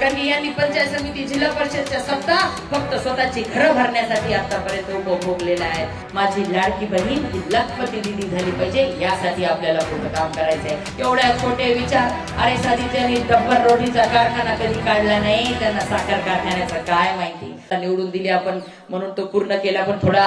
कारण यांनी पंचायत समिती जिल्हा परिषदच्या सत्ता फक्त स्वतःची घरं भरण्यासाठी आतापर्यंत उपभोगलेला आहे. माझी लाडकी बहीण ही लखपती दिदी झाली पाहिजे यासाठी आपल्याला पुढे काम करायचंय. एवढ्या छोटे विचार अरे साधी त्यांनी डब्बर रोटीचा कारखाना कधी काढला नाही त्यांना साखर कारखान्याचं काय माहिती? निवडून दिली आपण म्हणून तो पूर्ण केला पण थोडा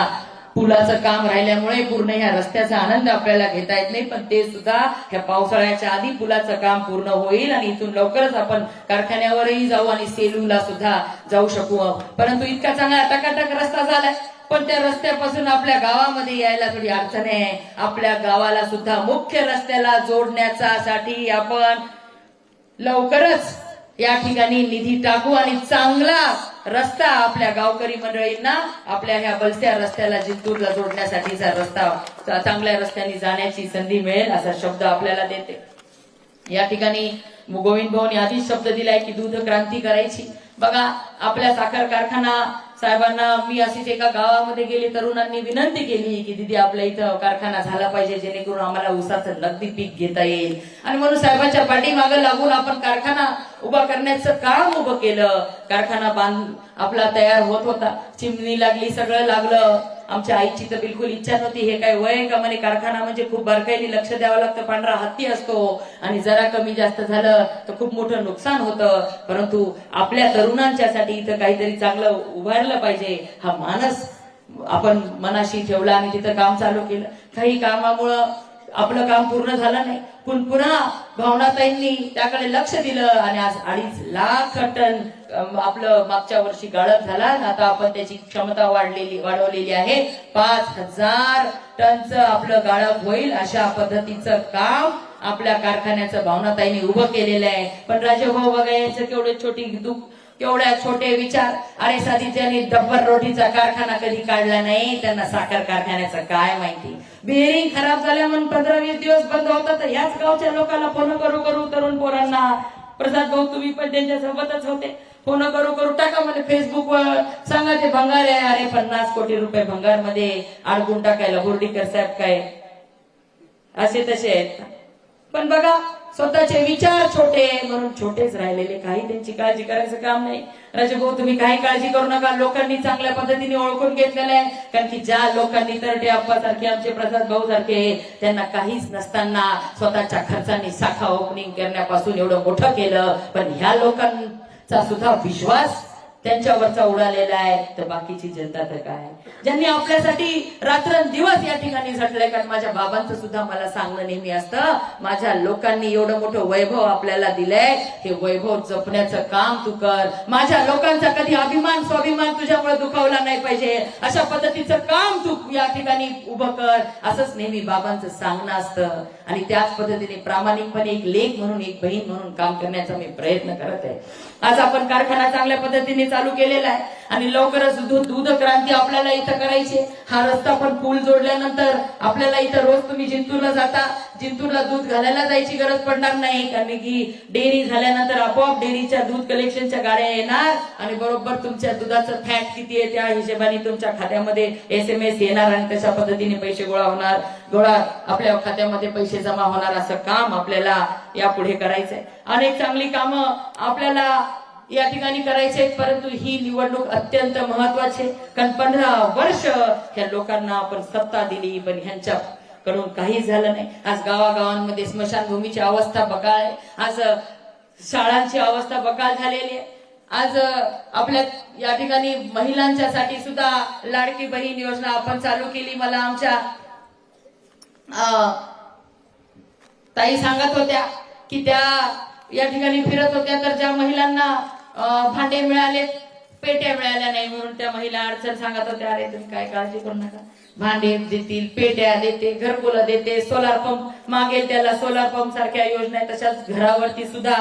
पुलाचं काम राहिल्यामुळे पूर्ण ह्या रस्त्याचा आनंद आपल्याला घेता येत नाही पण ते सुद्धा ह्या पावसाळ्याच्या आधी पुलाचं काम पूर्ण होईल आणि इथून लवकरच आपण कारखान्यावरही जाऊ आणि सेलूला सुद्धा जाऊ शकू. परंतु इतका चांगला टकाटक रस्ता झालाय पण त्या रस्त्यापासून आपल्या गावामध्ये यायला थोडी अडचण आहे. आपल्या गावाला सुद्धा मुख्य रस्त्याला जोडण्याचा साठी आपण लवकरच या ठिकाणी निधी टाकू आणि चांगला रस्ता आपल्या गावकरी मंडळींना आपल्या ह्या बलत्या रस्त्याला जिंतूरला जोडण्यासाठीचा रस्ता चांगल्या रस्त्याने जाण्याची संधी मिळेल असा शब्द आपल्याला देते. या ठिकाणी गोविंद भाऊनी आधीच शब्द दिलाय की दूध क्रांती करायची. बघा आपल्या साखर कारखाना साहेबांना मी अशीच एका गावामध्ये गेले तरुणांनी विनंती केली की दिदी आपल्या इथं कारखाना झाला पाहिजे जेणेकरून आम्हाला ऊसाचं नगदी पीक घेता येईल. आणि म्हणून साहेबांच्या पाठीमागं लागून आपण कारखाना उभा करण्याचं काम उभं केलं. कारखाना बांध आपला तयार होत होता. चिमणी लागली सगळं लागलं. आमच्या आईची तर बिलकुल इच्छा नव्हती. हे काय वय का म्हणे कारखाना म्हणजे खूप बारकाईने लक्ष द्यावं लागतं. पांढरा हत्ती असतो. आणि जरा कमी जास्त झालं तर खूप मोठं नुकसान होतं. परंतु आपल्या तरुणांच्यासाठी इथं काहीतरी चांगलं उभारलं पाहिजे. हा मानस आपण मनाशी ठेवला आणि तिथं काम चालू केलं. काही कामामुळं आपलं काम पूर्ण झालं नाही. पण पुन्हा भावनाताईंनी त्याकडे लक्ष दिलं आणि आज अडीच लाख टन आपलं मागच्या वर्षी गाळप झाला आता आपण त्याची क्षमता वाढलेली वाढवलेली आहे. पाच हजार टनचं आपलं गाळप होईल अशा पद्धतीचं काम आपल्या कारखान्याचं भावनाताईंनी उभं केलेलं आहे. पण राजेभाऊ बघा यांचं केवढे छोटी दुःख केवढ्या छोटे विचार. अरे साधी ज्यांनी डब्बर रोटीचा कारखाना कधी काढला नाही? त्यांना साखर कारखान्याचं काय माहिती? बिअरिंग खराब झाल्या म्हणून पंधरा वीस दिवस बंद होता तर याच गावच्या लोकांना फोन करू करू तरुण पोरांना. प्रसाद भाऊ तुम्ही पण त्यांच्या सोबतच होते. फोन करू करू टाका मला फेसबुकवर. सांगा ते भंगार आहे. अरे पन्नास कोटी रुपये भंगारमध्ये अडकून टाकायला. बोर्डीकर साहेब काय? असे तसे आहेत. पण बघा स्वतःचे विचार छोटे म्हणून छोटेच राहिलेले काही त्यांची काळजी करायचं काम नाही. राजभाऊ तुम्ही काही काळजी करू नका. लोकांनी चांगल्या पद्धतीने ओळखून घेतलेलं आहे. कारण की ज्या लोकांनी तरटे सारखे आमचे प्रसाद भाऊ सारखे त्यांना काहीच नसताना स्वतःच्या खर्चाने शाखा ओपनिंग करण्यापासून एवढं मोठं केलं. पण ह्या लोकांचा सुद्धा विश्वास त्यांच्यावरचा उडालेला आहे तर बाकीची जनता तर काय? ज्यांनी आपल्यासाठी रात्रंदिवस या ठिकाणी झटलंय कारण माझ्या बाबांचं सुद्धा मला सांगणं नेहमी असतं माझ्या लोकांनी एवढं मोठं वैभव आपल्याला दिलंय हे वैभव जपण्याचं काम तू कर. माझ्या लोकांचा कधी अभिमान स्वाभिमान तुझ्यामुळे दुखावला नाही पाहिजे. अशा पद्धतीचं काम तू या ठिकाणी उभं कर असंच नेहमी बाबांचं सांगणं असतं. आणि त्याच पद्धतीने प्रामाणिकपणे एक लेख म्हणून एक बहीण म्हणून काम करण्याचा मी प्रयत्न करत आहे. आज आपण कारखाना चांगल्या पद्धतीने चालू केलेला आहे आणि लवकरच दूध दूध क्रांती आपल्याला इथं करायची हा रस्ता पण पूल जोडल्यानंतर आपल्याला इथं रोज तुम्ही जिंतूरला जाता. जिंतूरला दूध घालायला जायची गरज पडणार नाही कारण की डेअरी झाल्यानंतर आपोआप डेअरीच्या दूध कलेक्शनच्या गाड्या येणार आणि बरोबर तुमच्या दुधाचं फॅट किती आहे त्या हिशोबाने तुमच्या खात्यामध्ये एस एम एस येणार आणि तशा पद्धतीने पैसे गोळा होणार गोळा आपल्या खात्यामध्ये पैसे जमा होणार असं काम आपल्याला यापुढे करायचंय अनेक चांगली कामं आपल्याला या ठिकाणी करायचे परंतु ही निवडणूक अत्यंत महत्वाची आहे. कारण पंधरा वर्ष ह्या लोकांना आपण सत्ता दिली पण ह्यांच्या कडून काही झालं नाही. आज गावागावांमध्ये स्मशानभूमीची अवस्था बकाळ आहे. आज शाळांची अवस्था बकाल झालेली आहे. आज आपल्या या ठिकाणी महिलांच्या साठी सुद्धा लाडकी बहीण योजना आपण चालू केली. मला आमच्या ताई सांगत होत्या की त्या या ठिकाणी फिरत होत्या तर ज्या महिलांना भांडे मिळाले पेट्या मिळाल्या नाही म्हणून त्या महिला अडचण सांगत होत्या अरे तुम्ही काय काळजी करू नका. भांडे देतील पेट्या देते घरकुला देते सोलार पंप मागेल त्याला सोलार पंप सारख्या योजना तशाच घरावरती सुद्धा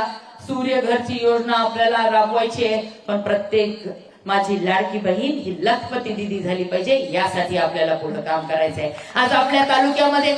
सूर्य घरची योजना आपल्याला राबवायची आहे. पण प्रत्येक माझी लाडकी बहीण ही लखपती दिदी झाली पाहिजे यासाठी आपल्याला पुढे काम करायचंय. आज आपल्या तालुक्यामध्ये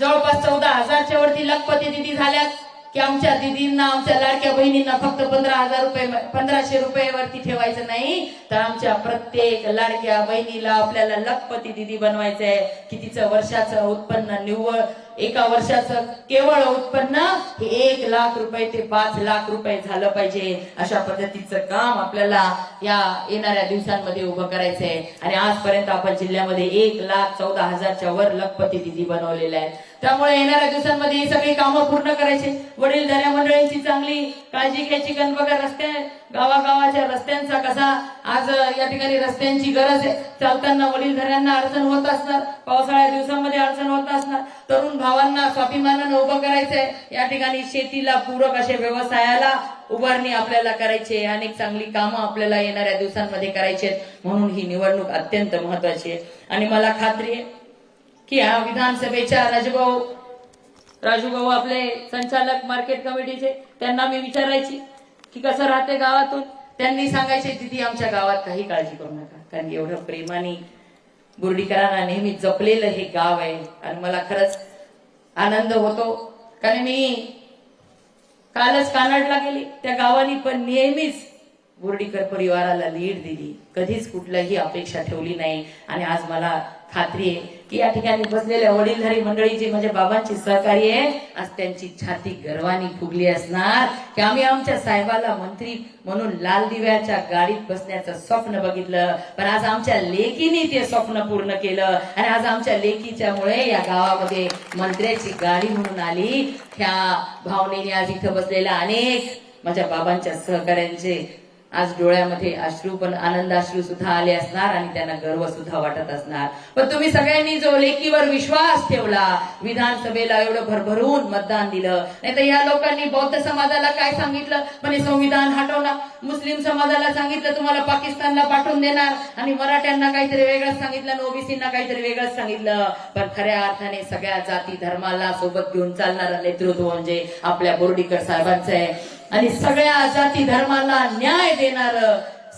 जवळपास चौदा हजारच्या वरती लखपती दिदी झाल्यात. की आमच्या दिदींना आमच्या लाडक्या बहिणींना फक्त पंधरा हजार रुपये पंधराशे रुपयावरती ठेवायचं नाही. तर आमच्या प्रत्येक लाडक्या बहिणीला आपल्याला लखपती दिदी बनवायचं आहे की तिचं वर्षाचं उत्पन्न निव्वळ एका वर्षाचं केवळ उत्पन्न हे एक लाख रुपये ते पाच लाख रुपये झालं पाहिजे. अशा पद्धतीचं काम आपल्याला या येणाऱ्या दिवसांमध्ये उभं करायचंय. आणि आजपर्यंत आपण जिल्ह्यामध्ये एक लाख चौदा हजारच्या वर लखपती दिदी बनवलेल्या आहेत. त्यामुळे येणाऱ्या दिवसांमध्ये ही सगळी कामं पूर्ण करायची. वडील धाऱ्या मंडळींची चांगली काळजी घ्यायची. कारण बघा रस्ते गावागावाच्या रस्त्यांचा कसा आज या ठिकाणी रस्त्यांची गरज आहे. चालताना वडील धऱ्यांना अडचण होत असणार. पावसाळ्या दिवसामध्ये अडचण होत असणार. तरुण भावांना स्वाभिमानानं उभं करायचंय. या ठिकाणी शेतीला पूरक असे व्यवसायाला उभारणी आपल्याला करायची आहे. अनेक चांगली कामं आपल्याला येणाऱ्या दिवसांमध्ये करायची आहेत. म्हणून ही निवडणूक अत्यंत महत्वाची आहे. आणि मला खात्री आहे की ह्या विधानसभेच्या राजभाऊ राजूभाऊ आपले संचालक मार्केट कमिटीचे त्यांना मी विचारायची की कसं राहते गावातून? त्यांनी सांगायचे तिथे आमच्या गावात काही काळजी करू नका. कारण एवढं प्रेमाने बुर्डीकरांना नेहमी जपलेलं हे गाव आहे आणि मला खरंच आनंद होतो. कारण मी कालच कानाडला गेली. त्या गावाने पण नेहमीच बोर्डीकर परिवाराला लीड दिली. कधीच कुठल्याही अपेक्षा ठेवली नाही. आणि आज मला खात्री आहे की या ठिकाणी बसलेल्या वडीलधारी मंडळीची म्हणजे बाबांची सहकार्य आहे आज त्यांची छाती गर्वानी फुगली असणार. की आम्ही आमच्या साहेबाला मंत्री म्हणून लाल दिव्याच्या गाडीत बसण्याचं स्वप्न बघितलं पण आज आमच्या लेकीने ते स्वप्न पूर्ण केलं. आणि आज आमच्या लेकीच्या मुळे या गावामध्ये मंत्र्याची गाडी म्हणून आली. ह्या भावनेने आज इथं बसलेल्या अनेक माझ्या बाबांच्या सहकाऱ्यांचे आज डोळ्यामध्ये अश्रू पण आनंद अश्रू सुद्धा आले असणार आणि त्यांना गर्व सुद्धा वाटत असणार. पण तुम्ही सगळ्यांनी जो लेखीवर विश्वास ठेवला विधानसभेला एवढं भरभरून मतदान दिलं नाही तर या लोकांनी बौद्ध समाजाला काय सांगितलं? पण हे संविधान हटवणार मुस्लिम समाजाला सांगितलं तुम्हाला पाकिस्तानला पाठवून देणार आणि मराठ्यांना काहीतरी वेगळंच सांगितलं ओबीसींना काहीतरी वेगळंच सांगितलं. पण खऱ्या अर्थाने सगळ्या जाती धर्माला सोबत घेऊन चालणारं नेतृत्व म्हणजे आपल्या बोर्डीकर साहेबांचं आहे. आणि सगळ्या जाती धर्माला न्याय देणार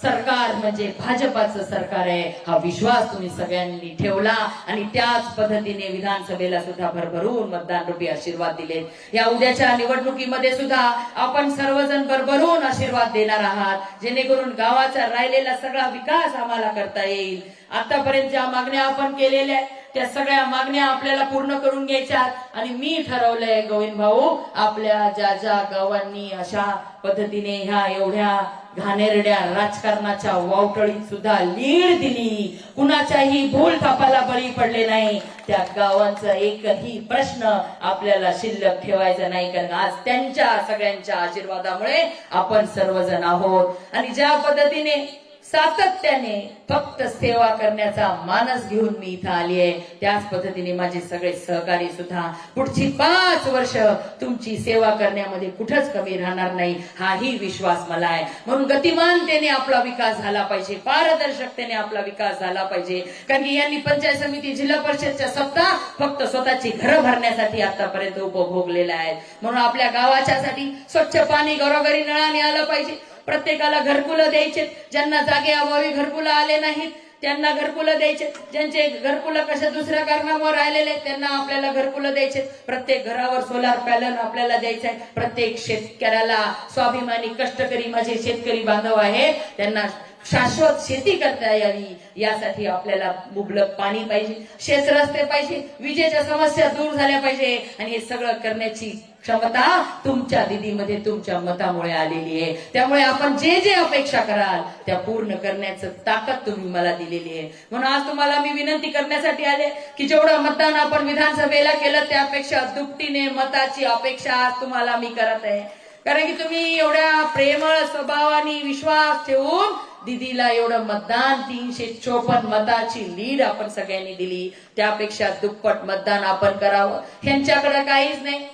सरकार म्हणजे भाजपाचं सरकार आहे. हा विश्वास तुम्ही सगळ्यांनी ठेवला आणि त्याच पद्धतीने विधानसभेला सुद्धा भरभरून मतदान रूपी आशीर्वाद दिले. या उद्याच्या निवडणुकीमध्ये सुद्धा आपण सर्वजण भरभरून आशीर्वाद देणार आहात जेणेकरून गावाचा राहिलेला सगळा विकास आम्हाला करता येईल. आतापर्यंत ज्या मागण्या आपण केलेल्या आहेत. त्या सगळ्या मागण्या आपल्याला पूर्ण करून घ्यायच्या आणि मी ठरवलंय गोविंद भाऊ आपल्या ज्या ज्या गावांनी अशा पद्धतीने ह्या एवढ्या घाणेरड्या राजकारणाच्या वावटळीत सुद्धा लीड दिली. कुणाच्याही भूल थापाला बळी पडले नाही. त्या गावांचा एकही प्रश्न आपल्याला शिल्लक ठेवायचा नाही कारण आज त्यांच्या सगळ्यांच्या आशीर्वादामुळे आपण सर्वजण आहोत. आणि ज्या पद्धतीने सातत्याने फक्त सेवा करण्याचा मानस घेऊन मी इथं आली आहे. त्याच पद्धतीने माझे सगळे सहकारी सुद्धा पुढची पाच वर्ष तुमची सेवा करण्यामध्ये कुठंच कमी राहणार नाही. हाही विश्वास मला आहे. म्हणून गतिमानतेने आपला विकास झाला पाहिजे. पारदर्शकतेने आपला विकास झाला पाहिजे. कारण की यांनी पंचायत समिती जिल्हा परिषदच्या सत्ता फक्त स्वतःची घरं भरण्यासाठी आतापर्यंत उपभोगलेल्या आहेत. म्हणून आपल्या गावाच्यासाठी स्वच्छ पाणी घरोघरी नळाने आलं पाहिजे. प्रत्येकाला घरकुलं द्यायचे ज्यांना जागे अभावी घरकुलं आले नाहीत त्यांना घरकुलं द्यायचे ज्यांचे घरकुलं कशा दुसऱ्या कारणावर राहिलेले आहेत त्यांना आपल्याला घरकुलं द्यायचे प्रत्येक घरावर सोलार पॅनल आपल्याला द्यायचं आहे. प्रत्येक शेतकऱ्याला स्वाभिमानी कष्टकरी माझे शेतकरी बांधव आहे. त्यांना शाश्वत शेती करता यावी. यासाठी आपल्याला मुबलक पाणी पाहिजे शेत रस्ते पाहिजे विजेच्या समस्या दूर झाल्या पाहिजे. आणि हे सगळं करण्याची क्षमता तुमच्या दिदीमध्ये तुमच्या मतामुळे आलेली आहे. त्यामुळे आपण जे जे अपेक्षा कराल त्या पूर्ण करण्याचं ताकद तुम्ही मला दिलेली आहे. म्हणून आज तुम्हाला मी विनंती करण्यासाठी आले की जेवढं मतदान आपण विधानसभेला केलं त्यापेक्षा दुपटीने मताची अपेक्षा आज तुम्हाला मी करत आहे. कारण की तुम्ही एवढ्या प्रेमळ स्वभावाने विश्वास ठेवून दिदीला एवढं मतदान तीनशे चोपन्न मताची लीड आपण सगळ्यांनी दिली. त्यापेक्षा दुप्पट मतदान आपण करावं. ह्यांच्याकडे काहीच नाही.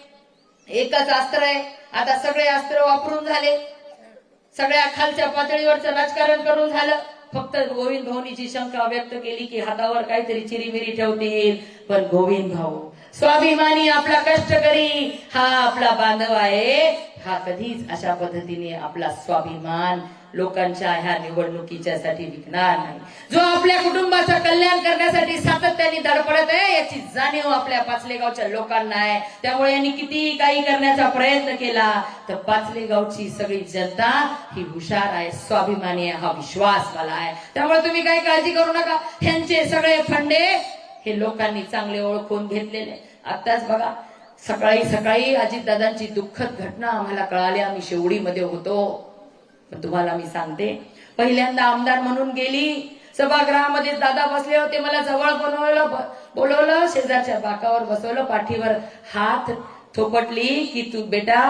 एकच अस्त्र आहे. आता सगळे अस्त्र वापरून झाले. सगळ्या खालच्या पातळीवरचं राजकारण करून झालं. फक्त गोविंद भाऊनीची शंका व्यक्त केली की हातावर काहीतरी चिरीमिरी ठेवतील. पण गोविंद भाऊ स्वाभिमानी आपला कष्टकरी हा आपला बांधव आहे. हा कधीच अशा पद्धतीने आपला स्वाभिमान लोकांच्या ह्या निवडणुकीच्या साठी विकणार नाही. जो आपल्या कुटुंबाचं कल्याण करण्यासाठी सातत्याने धडपडत आहे याची जाणीव आपल्या पाचलेगावच्या लोकांना आहे. त्यामुळे यांनी किती काही करण्याचा प्रयत्न केला तर पाचलेगावची सगळी जनता ही हुशार आहे स्वाभिमानी आहे हा विश्वास मला आहे. त्यामुळे तुम्ही काही काळजी करू नका. ह्यांचे सगळे फंडे हे लोकांनी चांगले ओळखून घेतलेले. आताच बघा सकाळी सकाळी अजितदादांची दुःखद घटना आम्हाला कळाली. आम्ही शेवडीमध्ये होतो. पण तुम्हाला मी सांगते पहिल्यांदा आमदार म्हणून गेली. सभागृहामध्ये दादा बसले होते मला जवळ बनवलं बोलवलं शेजारच्या बाकावर बसवलं पाठीवर हात थोपटली की तू बेटा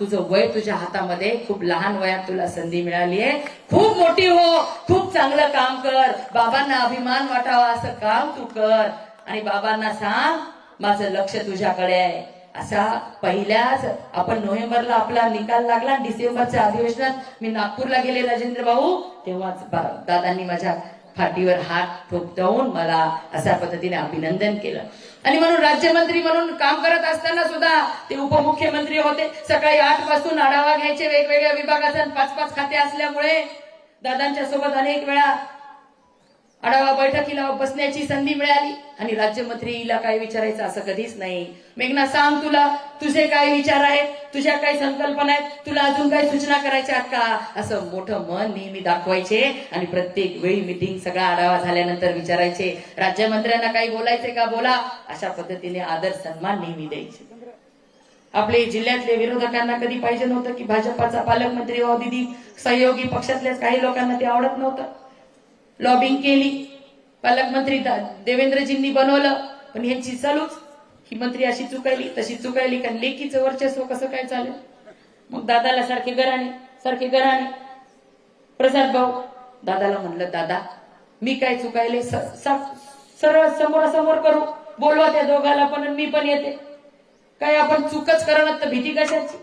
तुझं वय तुझ्या हातामध्ये खूप लहान वयात तुला संधी मिळाली आहे. खूप मोठी हो खूप चांगलं काम कर. बाबांना अभिमान वाटावा असं काम तू कर. आणि बाबांना सांग माझं लक्ष तुझ्याकडे आहे. असा पहिल्याच आपण नोव्हेंबरला आपला निकाल लागला डिसेंबरच्या अधिवेशनात मी नागपूरला गेले राजेंद्र भाऊ तेव्हाच दादांनी माझ्या फाटीवर हात ठोकवून मला अशा पद्धतीने अभिनंदन केलं. आणि म्हणून राज्यमंत्री म्हणून काम करत असताना सुद्धा ते उपमुख्यमंत्री होते. सकाळी आठपासून आढावा घ्यायचे वेगवेगळ्या विभागाचा पाच पाच खाते असल्यामुळे दादांच्या सोबत अनेक वेळा आढावा बैठकीला बसण्याची संधी मिळाली आणि राज्यमंत्रीला काय विचारायचं असं कधीच नाही. मेघना सांग तुला तुझे काय विचार आहेत? तुझ्या काय संकल्पना आहेत? तुला अजून काही सूचना करायच्या आहेत का? असं मोठं मन नेहमी दाखवायचे आणि प्रत्येक वेळी मिटिंग सगळा आढावा झाल्यानंतर विचारायचे. राज्यमंत्र्यांना काही बोलायचे का? बोला. अशा पद्धतीने आदर सन्मान नेहमी द्यायचे. आपले जिल्ह्यातले विरोधकांना कधी पाहिजे नव्हतं की भाजपाचा पालकमंत्री व दिदी. सहयोगी पक्षातल्याच काही लोकांना ते आवडत नव्हतं. लॉबिंग केली. पालकमंत्री देवेंद्रजींनी बनवलं. पण ह्यांची चालूच. ही मंत्री अशी चुकायली तशी चुकायली. कारण लेकीचं वर्चस्व कसं काय चालेल? मग दादाला सारखे गराणे सारखे गराणे प्रसाद भाऊ दादाला म्हणलं दादा मी काय चुकायले? स- सरळ समोरासमोर करू. बोलवा त्या दोघाला पण मी पण येते. काय आपण चूकच करणार तर भीती कशाची?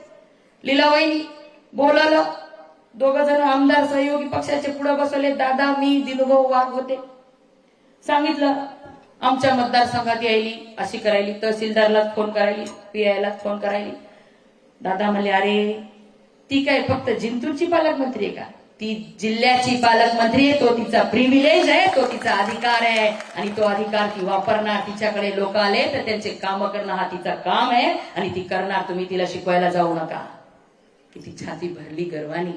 लीलाबाईनी बोलावलं. दोघ जण आमदार सहयोगी पक्षाचे पुढे बसवले. दादा मी दिनुभाऊ वाघ होते. सांगितलं आमच्या मतदारसंघात यायली अशी करायली. तहसीलदारला फोन करायली पीआयला फोन करायली. दादा म्हणले अरे ती काय फक्त जिंतूरची पालकमंत्री आहे का? ती जिल्ह्याची पालकमंत्री आहे तो तिचा प्रिव्हिलेज आहे तो तिचा अधिकार आहे. आणि तो अधिकार ती वापरणार तिच्याकडे लोक आले तर त्यांचे काम करणं हा तिचा काम आहे. आणि ती करणार तुम्ही तिला शिकवायला जाऊ नका. किती छाती भरली गर्वानी.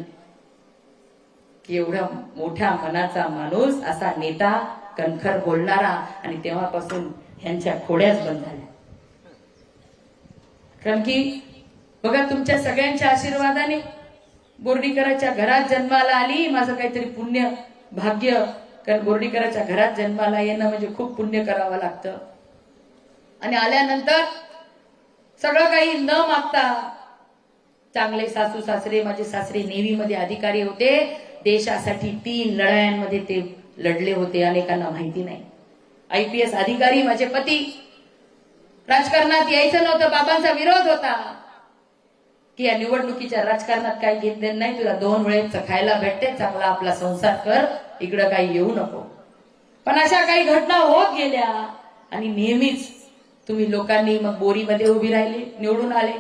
की एवढा मोठ्या मनाचा माणूस असा नेता कणखर बोलणारा आणि तेव्हापासून ह्यांच्या खोड्याच बंद झाल्या. कारण की बघा तुमच्या सगळ्यांच्या आशीर्वादाने बोर्डीकराच्या घरात जन्माला आली माझं काहीतरी पुण्य भाग्य कारण बोर्डीकराच्या घरात जन्माला येणं म्हणजे खूप पुण्य करावं लागतं. आणि आल्यानंतर सगळं काही न मागता चांगले सासू सासरे माझे सासरे नेव्हीमध्ये अधिकारी होते. देशासाठी तीन लढायांमध्ये ते लढले होते अनेकांना माहिती नाही. आयपीएस अधिकारी माझे पती. राजकारणात यायचं नव्हतं बाबांचा विरोध होता. की या निवडणुकीच्या राजकारणात काही घेतलेलं नाही तुला दोन वेळेस खायला भेटते चांगला आपला संसार कर इकडं काही येऊ नको. पण अशा काही घटना होत गेल्या आणि नेहमीच तुम्ही लोकांनी मग बोरीमध्ये उभी राहिली निवडून आले.